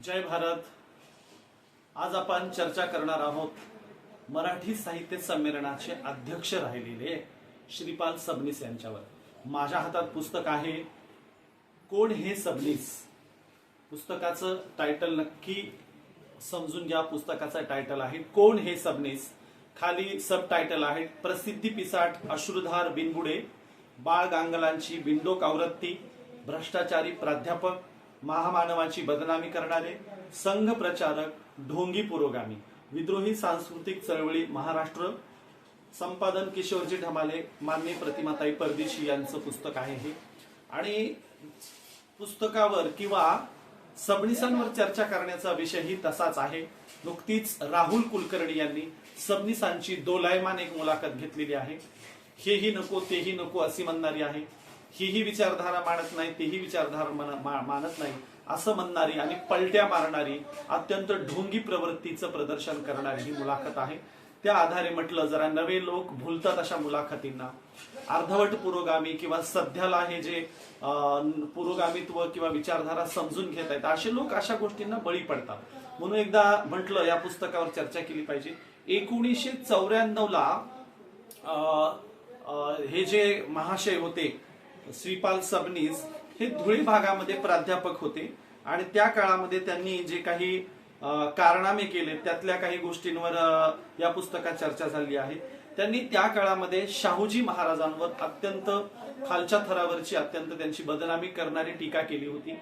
जय भारत. आज आपण चर्चा करणार आहोत मराठी साहित्य संमेलनाचे अध्यक्ष राहिलेले श्रीपाल सबनीस यांच्यावर. माझ्या हातात पुस्तक आहे कोण हे सबनीस? पुस्तकाचं टायटल नक्की समजून घ्या पुस्तकाचं टायटल आहे कोण हे सबनीस? खाली सब टायटल आहे प्रसिद्धी पिसाट अश्रुधार बिनबुडे बाळ गांगलांची बिंडोक आवृत्ती भ्रष्टाचारी प्राध्यापक महामानवाची बदनामी करणारे संघ प्रचारक ढोंगी पुरोगामी विद्रोही सांस्कृतिक चळवळी महाराष्ट्र संपादन किशोरजी ढमाले मान्य प्रतिमाताई परदेशी यांचं पुस्तक आहे हे. आणि पुस्तकावर किंवा सबनिसांवर चर्चा करण्याचा विषयही तसाच आहे. नुकतीच राहुल कुलकर्णी यांनी सबनिसांची दोलायमान एक मुलाखत घेतलेली आहे. हेही नको तेही नको अशी म्हणणारी आहे. हीही विचारधारा मानत नाही तेही विचारधारा मना- मा- मानत नाही असं म्हणणारी आणि पलट्या मारणारी अत्यंत ढोंगी प्रवृत्तीचं प्रदर्शन करणारी ही मुलाखत आहे. त्या आधारे म्हटलं जरा नवे लोक भुलतात अशा मुलाखतींना. अर्धवट पुरोगामी किंवा सध्याला हे जे पुरोगामित्व किंवा विचारधारा समजून घेत आहेत असे लोक अशा गोष्टींना बळी पडतात. म्हणून एकदा म्हटलं या पुस्तकावर चर्चा केली पाहिजे. एकोणीसशे चौऱ्याण्णवला हे जे महाशय होते श्रीपाल सबनीस हे धुळे भागामध्ये प्राध्यापक होते. आणि त्या काळामध्ये त्यांनी जे काही कारणामे केले त्यातल्या काही गोष्टींवर या पुस्तकात चर्चा झाली आहे. त्यांनी त्या काळामध्ये शाहूजी महाराजांवर अत्यंत खालच्या थरावरची अत्यंत त्यांची बदनामी करणारी टीका केली होती.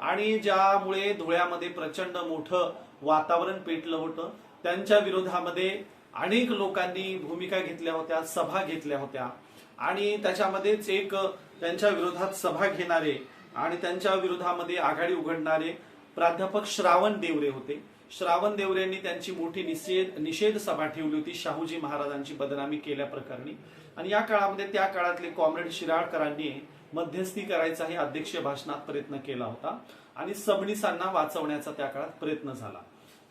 आणि ज्यामुळे धुळ्यामध्ये प्रचंड मोठं वातावरण पेटलं होतं त्यांच्या विरोधामध्ये अनेक लोकांनी भूमिका घेतल्या होत्या सभा घेतल्या होत्या. आणि त्याच्यामध्येच एक त्यांच्या विरोधात सभा घेणारे आणि त्यांच्या विरोधामध्ये आघाडी उघडणारे प्राध्यापक श्रावण देवरे होते. श्रावण देवरेंनी त्यांची मोठी निषेध निषेध सभा ठेवली होती शाहूजी महाराजांची बदनामी केल्या प्रकरणी. आणि या काळामध्ये त्या काळातले कॉम्रेड शिराळकरांनी मध्यस्थी करायचाही अध्यक्ष भाषणात प्रयत्न केला होता आणि सबणीसांना वाचवण्याचा त्या काळात प्रयत्न झाला.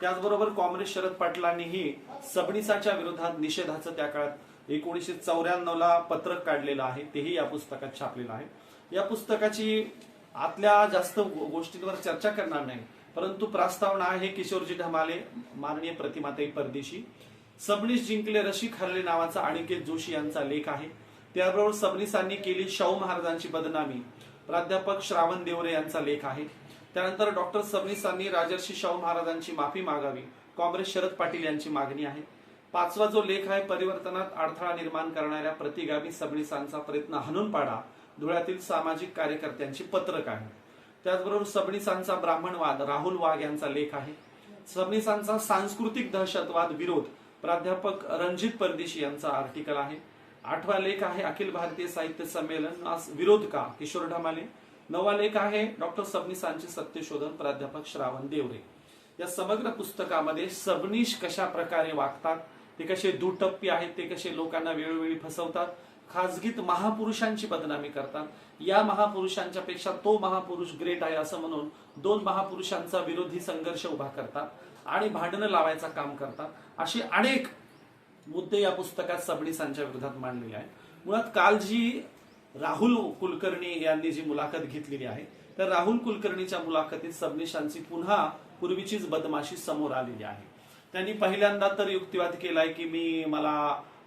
त्याचबरोबर काँग्रेस शरद पाटलांनीही सबणीसाच्या विरोधात निषेधाचं त्या काळात एकोणीसशे चौऱ्याण्णवला पत्रक काढलेलं आहे तेही या पुस्तकात छापलेलं आहे. या पुस्तकाची आतल्या जास्त गोष्टींवर चर्चा करणार नाही परंतु प्रस्तावना आहे किशोरजी ढमाले माननीय प्रतिमाताई परदेशी. सबनीस जिंकले रशी हरले नावाचा अनिकेत जोशी यांचा लेख आहे. त्याबरोबर सबनीसांनी केली शाहू महाराजांची बदनामी प्राध्यापक श्रावण देवरे यांचा लेख आहे. त्यानंतर डॉक्टर सबनीसांनी राजर्षी शाहू महाराजांची माफी मागावी काँग्रेस शरद पाटील यांची मागणी आहे. पाचवा जो लेख आहे परिवर्तनात अडथळा निर्माण करणाऱ्या प्रतिगामी सबनीसांचा प्रयत्न हाणून पाडा धुळ्यातील सामाजिक कार्यकर्त्यांची पत्रक आहे त्याचबरोबर सबनीसांचा ब्राह्मणवाद राहुल वाघ यांचा लेख आहे. सबनीसांचा सांस्कृतिक दहशतवाद विरोध प्राध्यापक रणजित परदेशी यांचा आर्टिकल आहे. आठवा लेख आहे अखिल भारतीय साहित्य संमेलन विरोध का किशोर ढमाले. नवा लेख आहे डॉक्टर सबनीसांचे सत्यशोधन प्राध्यापक श्रावण देवरे. या समग्र पुस्तकामध्ये सबनीश कशा प्रकारे वागतात ते कसे दुटप्पी आहेत ते कसे लोकांना वेळोवेळी फसवतात. खाजगीत महापुरुषांची बदनामी करतात. या महापुरुषांच्या पेक्षा तो महापुरुष ग्रेट आहे असं म्हणून दोन महापुरुषांचा विरोधी संघर्ष उभा करतात आणि भांडणं लावायचा काम करतात. असे अनेक मुद्दे या पुस्तकात सबनीसांच्या विरोधात मांडलेले आहेत. मुळात काल जी राहुल कुलकर्णी यांनी जी मुलाखत घेतलेली आहे तर राहुल कुलकर्णीच्या मुलाखतीत सबनीशांची पुन्हा पूर्वीचीच बदमाशी समोर आलेली आहे. त्यांनी पहिल्यांदा तर युक्तिवाद केलाय की मी मला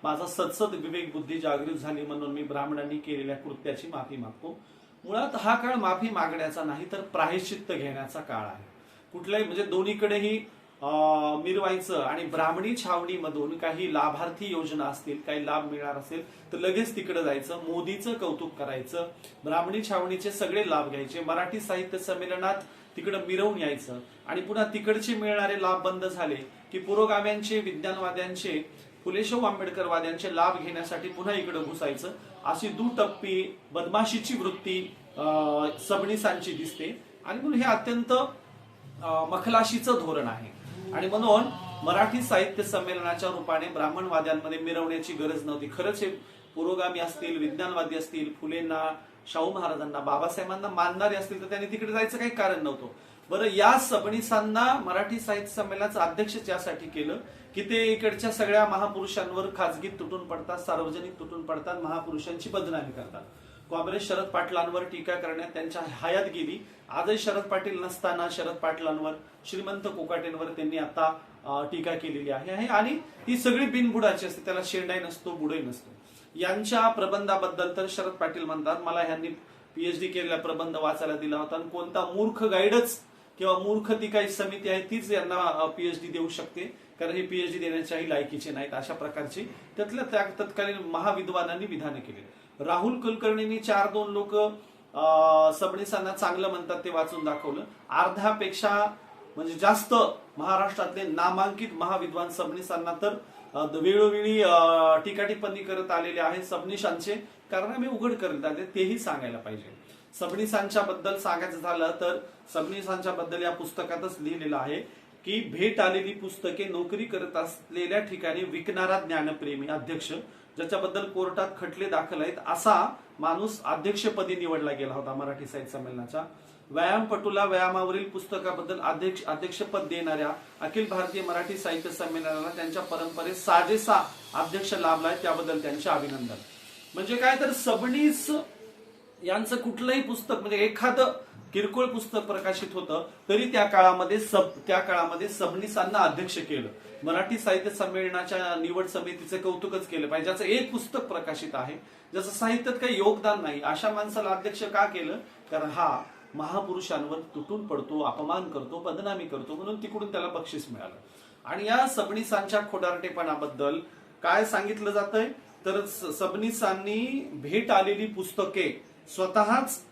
माझा सदसद विवेक बुद्धी जागृत झाली म्हणून मी ब्राह्मणांनी केलेल्या कृत्याची माफी मागतो. मुळात हा काळ माफी मागण्याचा नाही तर प्रायश्चित्त घेण्याचा काळ आहे. कुठल्याही म्हणजे दोन्हीकडेही अं, मिरवायचं आणि ब्राह्मणी छावणीमधून काही लाभार्थी योजना असतील काही लाभ मिळणार असेल तर लगेच तिकडे जायचं मोदीचं कौतुक करायचं ब्राह्मणी छावणीचे सगळे लाभ घ्यायचे मराठी साहित्य संमेलनात तिकडे मिरवून यायचं आणि पुन्हा तिकडचे मिळणारे लाभ बंद झाले की पुरोगाम्यांचे विज्ञानवाद्यांचे फुलेशाहू आंबेडकरवाद्यांचे लाभ घेण्यासाठी पुन्हा इकडे घुसायचं. अशी दुटप्पी बदमाशीची वृत्ती अं, दिसते. आणि म्हणून हे अत्यंत मखलाशीचं धोरण आहे. आणि म्हणून मराठी साहित्य संमेलनाच्या रूपाने ब्राह्मणवाद्यांमध्ये मिरवण्याची गरज नव्हती. खरंच हे पुरोगामी असतील विज्ञानवादी असतील फुलेंना शाहू महाराजांना बाबासाहेबांना मानणारे असतील तर त्यांनी तिकडे जायचं काही कारण नव्हतं. बरं या सबनीसांना मराठी साहित्य संमेलनाचं अध्यक्ष यासाठी केलं की ते इकडच्या सगळ्या महापुरुषांवर खाजगीत तुटून पडतात सार्वजनिक तुटून पडतात महापुरुषांची बदनामी करतात. काँग्रेस शरद पाटलांवर टीका करण्यात त्यांच्या हयात गेली. आजही शरद पाटील नसताना शरद पाटलांवर श्रीमंत कोकाटेंवर त्यांनी आता टीका केलेली आहे. आहे आणि ही सगळी बिनबुडाची असते त्याला शेंडाही नसतो बुडही नसतो. यांच्या प्रबंधाबद्दल तर शरद पाटील म्हणतात मला ह्यांनी पीएचडी केलेला प्रबंध वाचायला दिला होता आणि कोणता मूर्ख गाईडच किंवा मूर्ख ती काही समिती आहे तीच यांना पीएचडी देऊ शकते. कारण हे पीएचडी देण्याच्याही लायकीचे नाहीत अशा प्रकारची त्यातल्या त्या तत्कालीन महाविद्वानांनी विधानं केली. राहुल कुलकर्णींनी चार दोन लोक सबणीसांना चांगलं म्हणतात ते वाचून दाखवलं. अर्ध्यापेक्षा म्हणजे जास्त महाराष्ट्रातले नामांकित महाविद्वान सबनीसांना तर वेळोवेळी अ, करत आलेले आहेत सबनिशांचे कारण मी उघड करत आले तेही सांगायला पाहिजे. सबनिसांच्या बद्दल सांगायचं झालं तर सबनिसांच्या बद्दल या पुस्तकातच लिहिलेलं आहे की भेट आलेली पुस्तके नोकरी करत असलेल्या ठिकाणी विकणारा ज्ञानप्रेमी अध्यक्ष ज्याच्याबद्दल कोर्टात खटले दाखल आहेत असा माणूस अध्यक्षपदी निवडला गेला होता मराठी साहित्य संमेलनाच्या. व्यायामपटूला व्यायामावरील पुस्तकाबद्दल अध्यक्ष अध्यक्षपद देणाऱ्या अखिल भारतीय मराठी साहित्य संमेलनाला त्यांच्या परंपरेत साजेसा अध्यक्ष लाभलाय त्याबद्दल त्यांचे अभिनंदन. म्हणजे काय तर सबनीस यांचं कुठलंही पुस्तक म्हणजे एखादं किरकोळ पुस्तक प्रकाशित होतं तरी त्या काळामध्ये सब त्या काळामध्ये सबनीसांना अध्यक्ष केलं. मराठी साहित्य संमेलनाच्या निवड समितीचं कौतुकच केलं पाहिजे. ज्याचं एक पुस्तक प्रकाशित आहे ज्याचं साहित्यात काही योगदान नाही अशा माणसाला अध्यक्ष का केलं? कारण हा महापुरुषांवर तुटून पडतो अपमान करतो बदनामी करतो म्हणून तिकडून त्याला बक्षीस मिळालं. आणि या सबनीसांच्या खोडारटेपणाबद्दल काय सांगितलं जातंय? तर सबनिसांनी सबनीसांनी भेट आलेली पुस्तके स्वतःच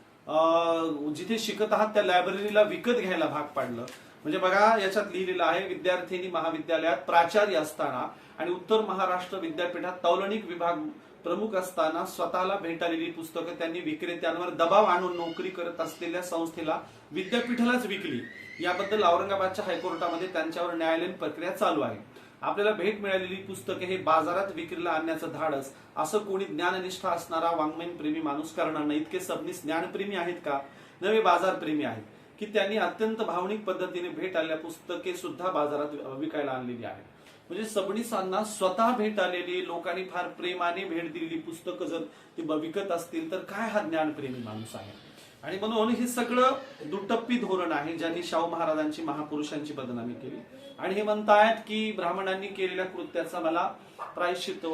जिथे शिकत आहात त्या लायब्ररीला विकत घ्यायला भाग पाडलं. म्हणजे बघा याच्यात लिहिलेलं आहे विद्यार्थिनी महाविद्यालयात प्राचार्य असताना आणि उत्तर महाराष्ट्र विद्यापीठात तौलनिक विभाग प्रमुख असताना स्वतःला भेटालेली पुस्तकं त्यांनी विक्रेत्यांवर दबाव आणून नोकरी करत असलेल्या संस्थेला विद्यापीठालाच विकली. याबद्दल औरंगाबादच्या हायकोर्टामध्ये त्यांच्यावर न्यायालयीन प्रक्रिया चालू आहे. आपल्याला भेट मिळालेली पुस्तके हे बाजारात विक्रीला आणण्याचं धाडस. असं कोणी ज्ञाननिष्ठा असणारा वाङ्मयीन प्रेमी माणूस करणार नाही. इतके सबनीस ज्ञानप्रेमी आहेत का? नवे बाजारप्रेमी आहेत. की त्यांनी अत्यंत भावनिक पद्धतीने भेट आलेल्या पुस्तके सुद्धा बाजारात विकायला आणलेली आहेत. म्हणजे सबनीसांना स्वतः भेट आलेली लोकांनी फार प्रेमाने भेट दिलेली पुस्तकं जर ते विकत असतील तर काय हा ज्ञानप्रेमी माणूस आहे? आणि म्हणून हे सगळं दुटप्पी धोरण आहे ज्यांनी शाहू महाराजांची महापुरुषांची बदनामी केली. आणि हे म्हणतायत की ब्राह्मणांनी केलेल्या कृत्याचा मला प्रायश्चित्त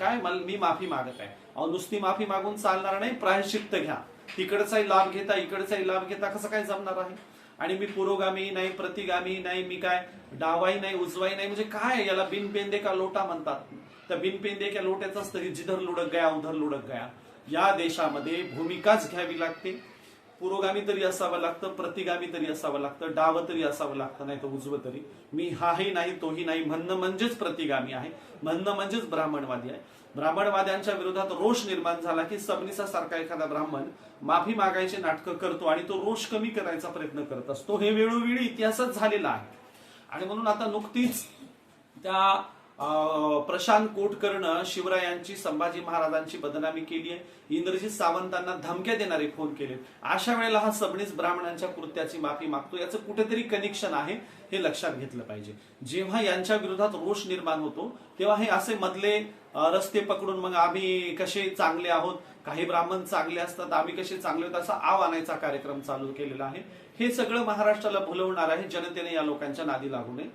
काय? मला मी माफी मागत आहे. अहो नुसती माफी मागून चालणार नाही प्रायश्चित्त घ्या. तिकडचाही लाभ घेता इकडचाही लाभ घेता कसं काय जमणार आहे? आणि मी पुरोगामी नाही प्रतिगामी नाही मी काय डावाई नाही उजवाई नाही म्हणजे काय? याला बिनपेंदे का लोटा म्हणतात? त्या बिनपेंदे का लोट्याचाच तरी जिधर लुडक गया उधर लुडक गया. या देशामध्ये भूमिकाच घ्यावी लागते. पुरोगामी तरी असावं लागतं प्रतिगामी तरी असावं लागतं डाव तरी असावं लागतं नाही तर उजवं तरी. मी हाही नाही तोही नाही म्हणणं म्हणजेच प्रतिगामी आहे. म्हणणं म्हणजेच ब्राह्मणवादी आहे. ब्राह्मणवाद्यांच्या विरोधात रोष निर्माण झाला की सबनीसा सारखा एखादा ब्राह्मण माफी मागायचे नाटकं करतो आणि तो रोष कमी करायचा प्रयत्न करत असतो. हे वेळोवेळी इतिहासात झालेला आहे. आणि म्हणून आता नुकतीच त्या प्रशांत कोटकरनं शिवरायांची संभाजी महाराजांची बदनामी केली आहे. इंद्रजित सावंतांना धमक्या देणारे फोन केले. अशा वेळेला हा सबनीस ब्राह्मणांच्या कृत्याची माफी मागतो. याचं कुठेतरी कनेक्शन आहे हे लक्षात घेतलं पाहिजे. जेव्हा यांच्या विरोधात रोष निर्माण होतो तेव्हा हे असे मधले रस्ते पकडून मग आम्ही कसे चांगले आहोत? काही ब्राह्मण चांगले असतात आम्ही कसे चांगले आहोत? असा आव आणायचा कार्यक्रम चालू केलेला आहे. हे सगळं महाराष्ट्राला भुलवणार आहे. जनतेने या लोकांच्या नादी लागू नये.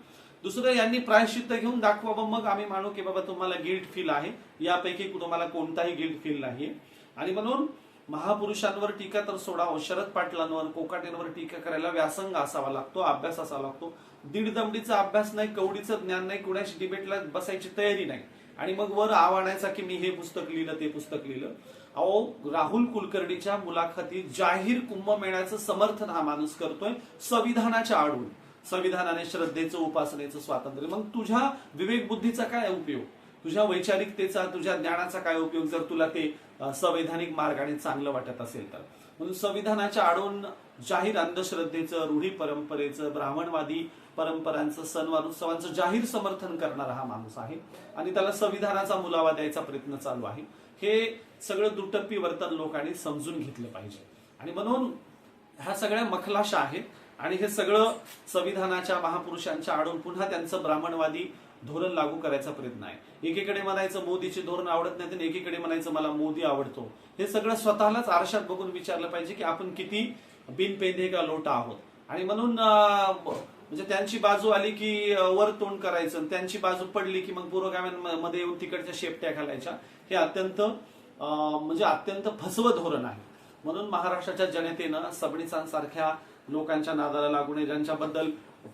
दुसरं यांनी प्रायश्चित्त घेऊन दाखवा मग आम्ही मानू की बाबा तुम्हाला गिल्ट फील आहे. यापैकी तुम्हाला कोणताही गिल्ट फील नाहीये. आणि म्हणून महापुरुषांवर टीका तर सोडावं. शरद पाटलांवर कोकाटेंवर टीका करायला व्यासंग असावा लागतो अभ्यास असावा लागतो. दीड दमडीचा अभ्यास नाही कवडीचं ज्ञान नाही कुणाशी डिबेटला बसायची तयारी नाही. आणि मग वर आव्हानायचा की मी हे पुस्तक लिहिलं ते पुस्तक लिहिलं. अहो राहुल कुलकर्णीच्या मुलाखतीत जाहीर कुंभमेळ्याचं समर्थन हा माणूस करतोय संविधानाच्या आडून. संविधानाने श्रद्धेचं उपासनेचं स्वातंत्र्य. मग तुझ्या विवेक बुद्धीचा काय उपयोग? तुझ्या वैचारिकतेचा तुझ्या ज्ञानाचा काय उपयोग जर तुला ते संवैधानिक मार्गाने चांगलं वाटत असेल तर? म्हणून संविधानाच्या आडून जाहीर अंधश्रद्धेचं रूढी परंपरेचं ब्राह्मणवादी परंपरांचं सणवार उत्सवांचं जाहीर समर्थन करणारा हा माणूस आहे आणि त्याला संविधानाचा मुलावा द्यायचा प्रयत्न चालू आहे. हे सगळं दुटप्पी वर्तन लोकांनी समजून घेतलं पाहिजे. आणि म्हणून ह्या सगळ्या मखलाशा आहेत. आणि हे सगळं संविधानाच्या महापुरुषांच्या आडून पुन्हा त्यांचं ब्राह्मणवादी धोरण लागू करायचा प्रयत्न आहे. एकीकडे म्हणायचं मोदीचे धोरण आवडत नाही तर एकीकडे म्हणायचं मला मोदी आवडतो. हे सगळं स्वतःलाच आरशात बघून विचारलं पाहिजे की आपण किती बिनपेंधे का लोटा आहोत. आणि म्हणून म्हणजे त्यांची बाजू आली की वर तोंड करायचं आणि त्यांची बाजू पडली की मग पुरोगाम्यांमध्ये येऊन तिकडच्या शेपट्या घालायच्या हे अत्यंत म्हणजे अत्यंत फसवं धोरण आहे. म्हणून महाराष्ट्राच्या जनतेनं सबणीसांसारख्या लोकांच्या नादाला लागू नये. ज्यांच्याबद्दल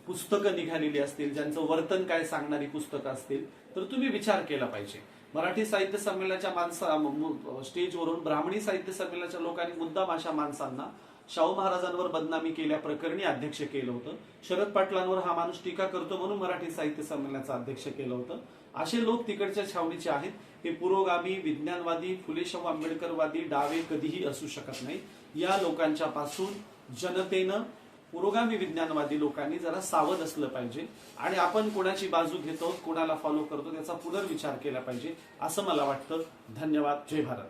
पुस्तकं निघालेली असतील ज्यांचं वर्तन काय सांगणारी पुस्तकं असतील तर तुम्ही विचार केला पाहिजे. मराठी साहित्य संमेलनाच्या माणसा स्टेजवरून ब्राह्मणी साहित्य संमेलनाच्या लोकांनी मुद्दाम अशा माणसांना शाहू महाराजांवर बदनामी केल्याप्रकरणी अध्यक्ष केलं होतं. शरद पाटलांवर हा माणूस टीका करतो म्हणून मराठी साहित्य संमेलनाचं अध्यक्ष केलं होतं. असे लोक तिकडच्या छावणीचे आहेत. हे पुरोगामी विज्ञानवादी फुले शाहू आंबेडकरवादी डावे कधीही असू शकत नाही या लोकांच्या पासून जनतेनं पुरोगामी विज्ञानवादी लोकांनी जरा सावध असलं पाहिजे आणि आपण कोणाची बाजू घेतो कोणाला फॉलो करतो त्याचा पुनर्विचार केला पाहिजे असं मला वाटतं. धन्यवाद. जय भारत.